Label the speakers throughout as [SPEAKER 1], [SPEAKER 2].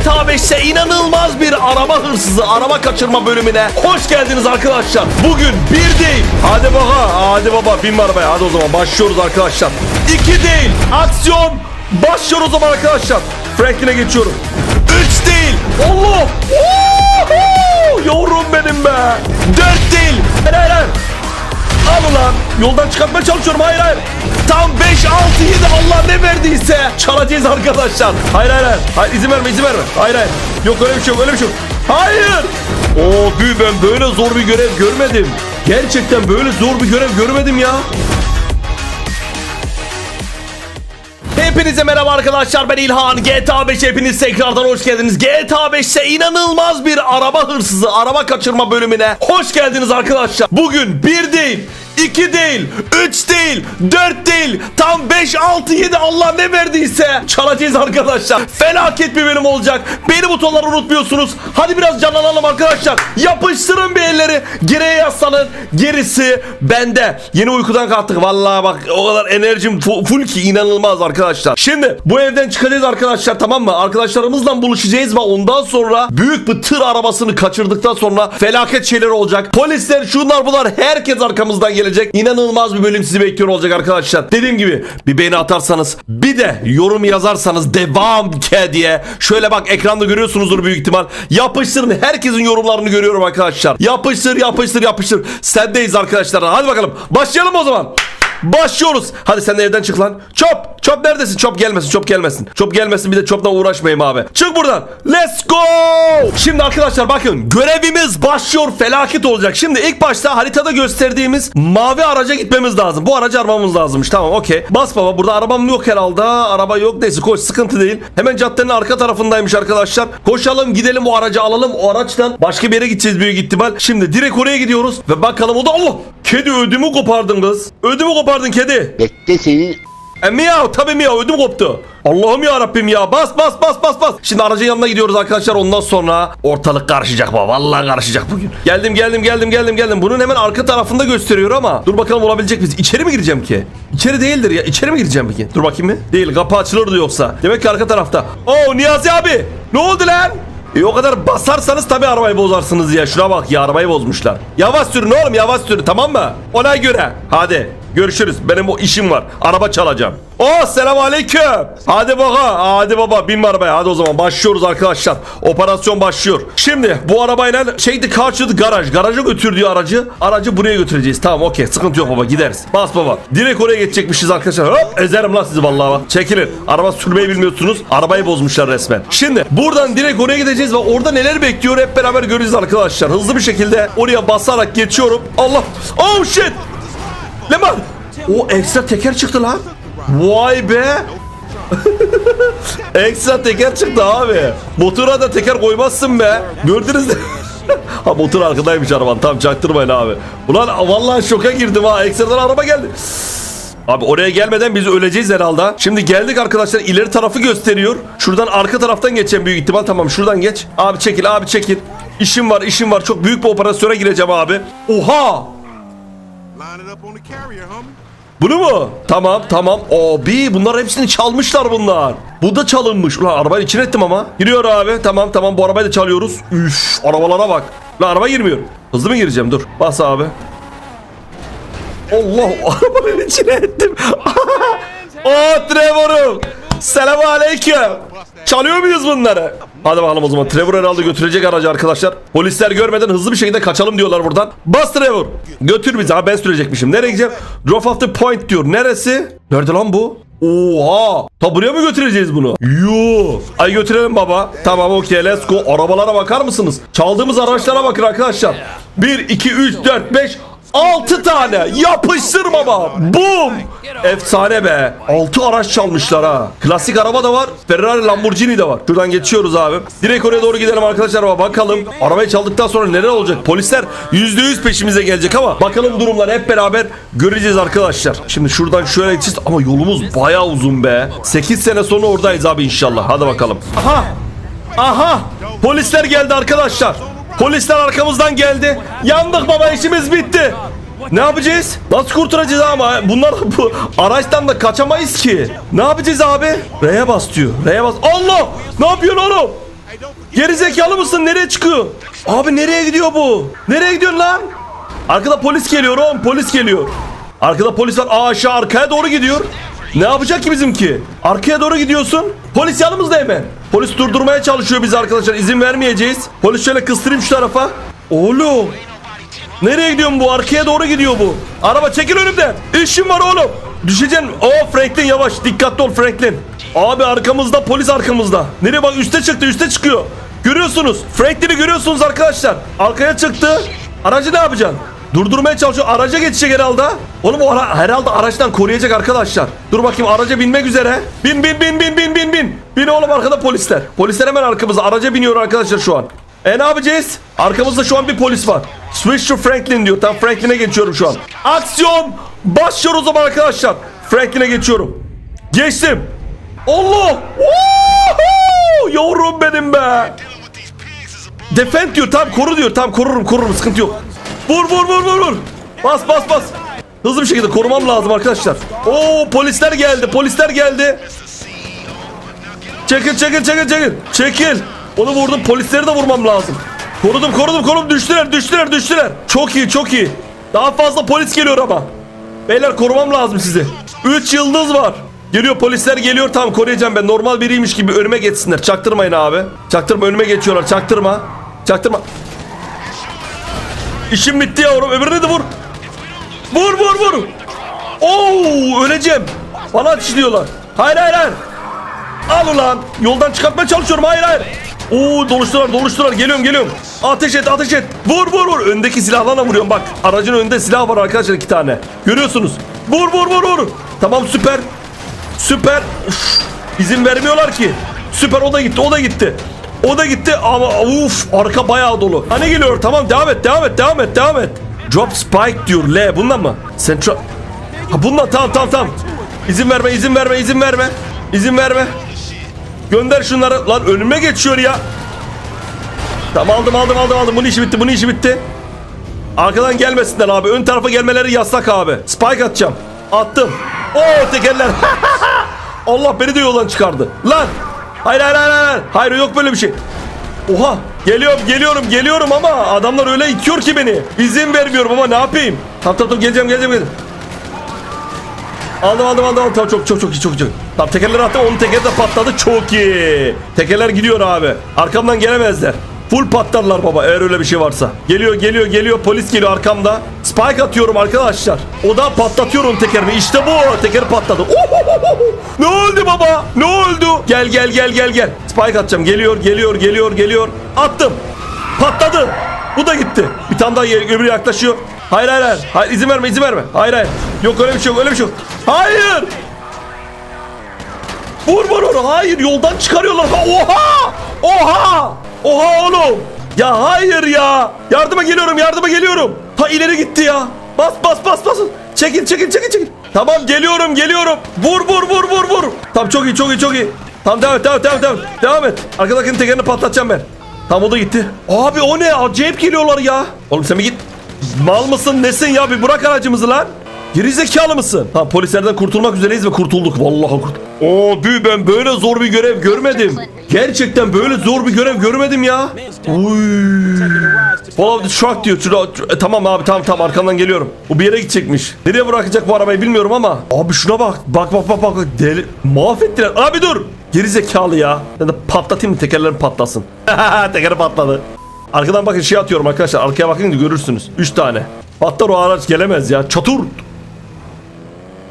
[SPEAKER 1] GTA 5'te inanılmaz bir araba hırsızı, araba kaçırma bölümüne hoş geldiniz arkadaşlar. Bugün bir değil. Hadi baba, hadi baba bin arabaya. Hadi o zaman başlıyoruz arkadaşlar. İki değil. Aksiyon. Başlıyoruz o zaman arkadaşlar. Franklin'e geçiyorum. Üç değil. Allah. Woohoo! Yavrum benim be. Dört değil. Hayır. hayır. Al ulan. Yoldan çıkartmaya çalışıyorum. Hayır hayır. Tam 5, 6, 7 Allah ne verdiyse çalacağız arkadaşlar. Hayır hayır hayır. Hayır izin verme izin verme. Hayır hayır. Yok öyle bir şey yok öyle bir şey yok. Hayır. Oo büyü ben böyle zor bir görev görmedim. Gerçekten böyle zor bir görev görmedim ya. Hepinize merhaba arkadaşlar ben İlhan GTA 5 hepiniz tekrardan hoş geldiniz GTA 5'te inanılmaz bir araba hırsızı araba kaçırma bölümüne hoş geldiniz arkadaşlar Bugün bir değil 2 değil 3 değil 4 değil tam 5 6 7 Allah ne verdiyse çalacağız arkadaşlar. Felaket bir bölüm olacak. Beni butonları unutmuyorsunuz. Hadi biraz canlanalım arkadaşlar. Yapıştırın bir elleri. Geriye yaslanın. Gerisi bende. Yeni uykudan kalktık. Vallahi bak o kadar enerjim fu- full ki inanılmaz arkadaşlar. Şimdi bu evden çıkacağız arkadaşlar tamam mı? Arkadaşlarımızla buluşacağız ve ondan sonra Büyük bir tır arabasını kaçırdıktan sonra Felaket şeyler olacak. Polisler şunlar bunlar herkes arkamızdan gelecek İnanılmaz bir bölüm sizi bekliyor olacak arkadaşlar. Dediğim gibi bir beğeni atarsanız Bir de yorum yazarsanız devam ke diye. Şöyle bak ekranda görüyorsunuzdur büyük ihtimal. Yapıştırın herkesin yorumlarını görüyorum arkadaşlar. Yapıştır yapıştır yapıştır. Sendeyiz arkadaşlar. Hadi bakalım başlayalım o zaman. Başlıyoruz. Hadi sen de evden çık lan. Çop. Çop neredesin? Çop gelmesin. Çop gelmesin. Çop gelmesin bir de çopla uğraşmayayım abi. Çık buradan. Let's go. Şimdi arkadaşlar bakın. Görevimiz başlıyor. Felaket olacak. Şimdi ilk başta haritada gösterdiğimiz mavi araca gitmemiz lazım. Bu aracı aramamız lazımmış. Tamam okey. Bas baba. Burada arabam yok herhalde. Araba yok. Neyse koş. Sıkıntı değil. Hemen caddenin arka tarafındaymış arkadaşlar. Koşalım gidelim o aracı alalım. O araçtan başka bir yere gideceğiz büyük ihtimal. Şimdi direkt oraya gidiyoruz. Ve bakalım o da Allah. Kedi ödümü kopardın kız. Ödümü kopardın kedi.
[SPEAKER 2] Bekle senin
[SPEAKER 1] E miyav tabii miyav ödüm koptu. Allah'ım ya Rabbim ya bas bas bas bas bas. Şimdi aracın yanına gidiyoruz arkadaşlar ondan sonra ortalık karışacak baba. Vallahi karışacak bugün. Geldim geldim geldim geldim geldim. Bunun hemen arka tarafında gösteriyor ama dur bakalım olabilecek miyiz? İçeri mi gireceğim ki? İçeri değildir ya. İçeri mi gireceğim peki? Dur bakayım mı? Değil kapı açılırdı yoksa. Demek ki arka tarafta. Oo Niyazi abi. Ne oldu lan? E o kadar basarsanız tabii arabayı bozarsınız ya. Şuna bak ya arabayı bozmuşlar. Yavaş sürün oğlum yavaş sürün tamam mı? Ona göre. Hadi görüşürüz. Benim o işim var. Araba çalacağım. Oh selam aleyküm. Hadi baba hadi baba binme arabaya. Hadi o zaman başlıyoruz arkadaşlar. Operasyon başlıyor. Şimdi bu arabayla şeydi karşıdı garaj. Garaja götürdüğü aracı. Aracı buraya götüreceğiz. Tamam okey sıkıntı yok baba gideriz. Bas baba. Direkt oraya geçecekmişiz arkadaşlar. Hop ezerim lan sizi vallahi. Çekilin. Araba sürmeyi bilmiyorsunuz. Arabayı bozmuşlar resmen. Şimdi buradan direkt oraya gideceğiz ve orada neler bekliyor hep beraber göreceğiz arkadaşlar. Hızlı bir şekilde oraya basarak geçiyorum. Allah. Oh shit. Leman. O ekstra teker çıktı lan. Vay be. ekstra teker çıktı abi. Motora da teker koymazsın be. Gördünüz mü? ha motor arkadaymış araban. Tamam çaktırmayın abi. Ulan vallahi şoka girdim ha. Ekstradan araba geldi. Abi oraya gelmeden biz öleceğiz herhalde. Şimdi geldik arkadaşlar ileri tarafı gösteriyor. Şuradan arka taraftan geçeceğim büyük ihtimal. Tamam şuradan geç. Abi çekil abi çekil. İşim var işim var. Çok büyük bir operasyona gireceğim abi. Oha. Bunu mu? Tamam tamam. Abi bunlar hepsini çalmışlar bunlar. Bu da çalınmış. Ulan arabayı içine ettim ama. Giriyor abi. Tamam tamam bu arabayı da çalıyoruz. Üf arabalara bak. Lan araba girmiyor. Hızlı mı gireceğim? Dur. Bas abi. Allah arabanın içine ettim. Aa Trevor'um. Selam aleyküm. Çalıyor muyuz bunları? Hadi bakalım o zaman. Trevor herhalde götürecek aracı arkadaşlar. Polisler görmeden hızlı bir şekilde kaçalım diyorlar buradan. Bas Trevor. Götür bizi. Ha ben sürecekmişim. Nereye gideceğim? Drop off the point diyor. Neresi? Nerede lan bu? Oha! Ta buraya mı götüreceğiz bunu? Yoo! Ay götürelim baba. Tamam okey let's go. Arabalara bakar mısınız? Çaldığımız araçlara bakın arkadaşlar. 1, 2, 3, 4, 5, 6 tane. Yapıştır baba. Boom! Efsane be. 6 araç çalmışlar ha. Klasik araba da var. Ferrari Lamborghini de var. Şuradan geçiyoruz abi. Direkt oraya doğru gidelim arkadaşlar ama bakalım. Arabayı çaldıktan sonra neler olacak? Polisler %100 peşimize gelecek ama bakalım durumlar hep beraber göreceğiz arkadaşlar. Şimdi şuradan şöyle gideceğiz ama yolumuz bayağı uzun be. 8 sene sonra oradayız abi inşallah. Hadi bakalım. Aha! Aha! Polisler geldi arkadaşlar. Polisler arkamızdan geldi. Yandık baba işimiz bitti. Ne yapacağız? Nasıl kurtaracağız ama? Bunlar bu araçtan da kaçamayız ki. Ne yapacağız abi? R'ye bas diyor. R'ye bas. Allah! Ne yapıyorsun oğlum? Geri zekalı mısın? Nereye çıkıyor? Abi nereye gidiyor bu? Nereye gidiyorsun lan? Arkada polis geliyor oğlum. Polis geliyor. Arkada polis var. Aşağı arkaya doğru gidiyor. Ne yapacak ki bizimki? Arkaya doğru gidiyorsun. Polis yanımızda hemen. Polis durdurmaya çalışıyor bizi arkadaşlar. İzin vermeyeceğiz. Polis şöyle kıstırayım şu tarafa. Oğlum. Nereye gidiyorsun bu? Arkaya doğru gidiyor bu. Araba çekil önümden. İşim var oğlum. Düşeceksin. Oo Franklin yavaş. Dikkatli ol Franklin. Abi arkamızda polis arkamızda. Nereye bak üste çıktı üste çıkıyor. Görüyorsunuz. Franklin'i görüyorsunuz arkadaşlar. Arkaya çıktı. Aracı ne yapacaksın? Durdurmaya çalışıyor. Araca geçecek herhalde. Oğlum o ara- herhalde araçtan koruyacak arkadaşlar. Dur bakayım araca binmek üzere. Bin bin bin bin bin bin bin. Bin oğlum arkada polisler. Polisler hemen arkamızda. Araca biniyor arkadaşlar şu an. E ne yapacağız? Arkamızda şu an bir polis var. Switch to Franklin diyor. Tam Franklin'e geçiyorum şu an. Aksiyon! Başlıyor o zaman arkadaşlar. Franklin'e geçiyorum. Geçtim. Allah! Woohoo! Yavrum benim be. Defend diyor. Tam koru diyor. Tam korurum korurum. Sıkıntı yok. Vur vur vur vur vur. Bas bas bas. Hızlı bir şekilde korumam lazım arkadaşlar. Oo polisler geldi. Polisler geldi. Çekil çekil çekil çekil. Çekil. Onu vurdum. Polisleri de vurmam lazım. Korudum korudum korudum. Düştüler düştüler düştüler. Çok iyi çok iyi. Daha fazla polis geliyor ama. Beyler korumam lazım sizi. 3 yıldız var. Geliyor polisler geliyor tamam koruyacağım ben. Normal biriymiş gibi önüme geçsinler. Çaktırmayın abi. Çaktırma önüme geçiyorlar. Çaktırma. Çaktırma. İşim bitti yavrum. Öbürüne de vur. Vur vur vur. Oo öleceğim. Bana ateş ediyorlar. Hayır hayır hayır. Al ulan. Yoldan çıkartmaya çalışıyorum. Hayır hayır. Oo doluştular doluştular. Geliyorum geliyorum. Ateş et ateş et. Vur vur vur. Öndeki silahlarla vuruyorum bak. Aracın önünde silah var arkadaşlar iki tane. Görüyorsunuz. Vur vur vur vur. Tamam süper. Süper. Uf, izin vermiyorlar ki. Süper o da gitti o da gitti. O da gitti ama uf arka bayağı dolu. Hani geliyor tamam devam et devam et devam et devam et. Drop spike diyor L bundan mı? Central. Ha bundan tamam tamam tamam. İzin verme izin verme izin verme. İzin verme. Gönder şunları. Lan önüme geçiyor ya. Tamam aldım aldım aldım aldım. Bunun işi bitti bunun işi bitti. Arkadan gelmesinler abi. Ön tarafa gelmeleri yasak abi. Spike atacağım. Attım. Oo tekerler. Allah beni de yoldan çıkardı. Lan. Hayır hayır hayır hayır. Hayır yok böyle bir şey. Oha. Geliyorum geliyorum geliyorum ama adamlar öyle itiyor ki beni. İzin vermiyorum ama ne yapayım? Tamam tamam tamam, geleceğim geleceğim geleceğim. Aldım aldım aldım. Tamam çok çok çok iyi çok çok. Tamam tekerleri attım onun tekeri de patladı çok iyi. Tekerler gidiyor abi. Arkamdan gelemezler. Full patlarlar baba eğer öyle bir şey varsa. Geliyor geliyor geliyor polis geliyor arkamda. Spike atıyorum arkadaşlar. O da patlatıyor onun tekerini. İşte bu tekeri patladı. Ne oldu baba? Ne oldu? Gel gel gel gel gel. Spike atacağım. Geliyor geliyor geliyor geliyor. Attım. Patladı. Bu da gitti. Bir tane daha öbürü yaklaşıyor. Hayır hayır hayır. Hayır izin verme izin verme. Hayır hayır. Yok öyle bir şey yok öyle bir şey yok. Hayır. Vur vur vur. Hayır yoldan çıkarıyorlar. Ha, Oha! Oha! Oha oğlum. Ya hayır ya. Yardıma geliyorum yardıma geliyorum. Ha ileri gitti ya. Bas bas bas bas. Çekil çekil çekil çekil. Tamam geliyorum geliyorum. Vur vur vur vur vur. Tamam çok iyi çok iyi çok iyi. Tamam devam et devam et devam. Devam devam et. Arkadakinin tekerini patlatacağım ben. Tamam o da gitti. Abi o ne? Acayip geliyorlar ya. Oğlum sen bir git. Mal mısın nesin ya bir bırak aracımızı lan. Geri zekalı mısın? Ha polislerden kurtulmak üzereyiz ve kurtulduk. Vallahi kurt. Abi ben böyle zor bir görev görmedim. Gerçekten böyle zor bir görev görmedim ya. Uy. Follow the diyor. E, tamam abi tamam tamam arkamdan geliyorum. O bir yere gidecekmiş. Nereye bırakacak bu arabayı bilmiyorum ama. Abi şuna bak. Bak bak bak bak. Deli. Mahvettiler. Abi dur. Geri zekalı ya. Ben de patlatayım mı tekerlerim patlasın. Tekeri patladı. Arkadan bakın şey atıyorum arkadaşlar. Arkaya bakın da görürsünüz. 3 tane. Patlar o araç gelemez ya. Çatur.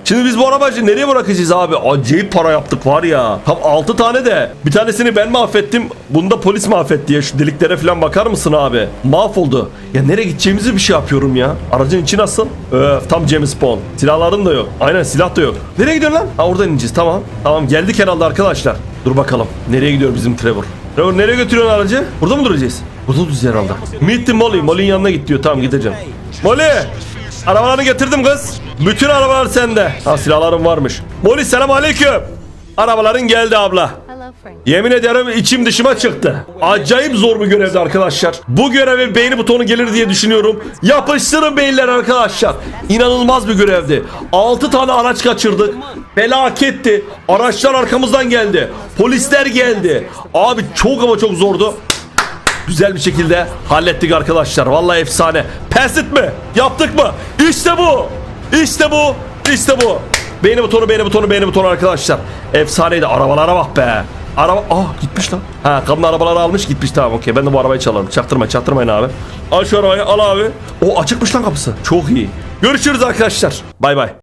[SPEAKER 1] Şimdi biz bu arabayı nereye bırakacağız abi? Acayip para yaptık var ya. Tam 6 tane de. Bir tanesini ben mahvettim. Bunu da polis mahvetti ya. Şu deliklere falan bakar mısın abi? Mahvoldu. Ya nereye gideceğimizi bir şey yapıyorum ya. Aracın içi nasıl? Öf tam James Bond. Silahların da yok. Aynen silah da yok. Nereye gidiyorsun lan? Ha oradan ineceğiz tamam. Tamam geldik herhalde arkadaşlar. Dur bakalım. Nereye gidiyor bizim Trevor? Trevor nereye götürüyorsun aracı? Burada mı duracağız? Burada duracağız herhalde. Meet the Molly. Molly'nin yanına git diyor. Tamam gideceğim. Molly! Arabalarını getirdim kız. Bütün arabalar sende. Ha silahlarım varmış. Molly selam aleyküm. Arabaların geldi abla. Yemin ederim içim dışıma çıktı. Acayip zor bir görevdi arkadaşlar. Bu göreve beğeni butonu gelir diye düşünüyorum. Yapıştırın beyinler arkadaşlar. İnanılmaz bir görevdi. 6 tane araç kaçırdık. Felaketti. Araçlar arkamızdan geldi. Polisler geldi. Abi çok ama çok zordu. Güzel bir şekilde hallettik arkadaşlar. Vallahi efsane. Pes etme. Yaptık mı? İşte bu. İşte bu. İşte bu. Beğeni butonu, beğeni butonu, beğeni butonu arkadaşlar. Efsaneydi. Arabalara bak be. Araba... Ah gitmiş lan. Ha kadın arabaları almış gitmiş tamam okey. Ben de bu arabayı çalarım. Çaktırmayın çaktırmayın abi. Al şu arabayı al abi. O açıkmış lan kapısı. Çok iyi. Görüşürüz arkadaşlar. Bay bay.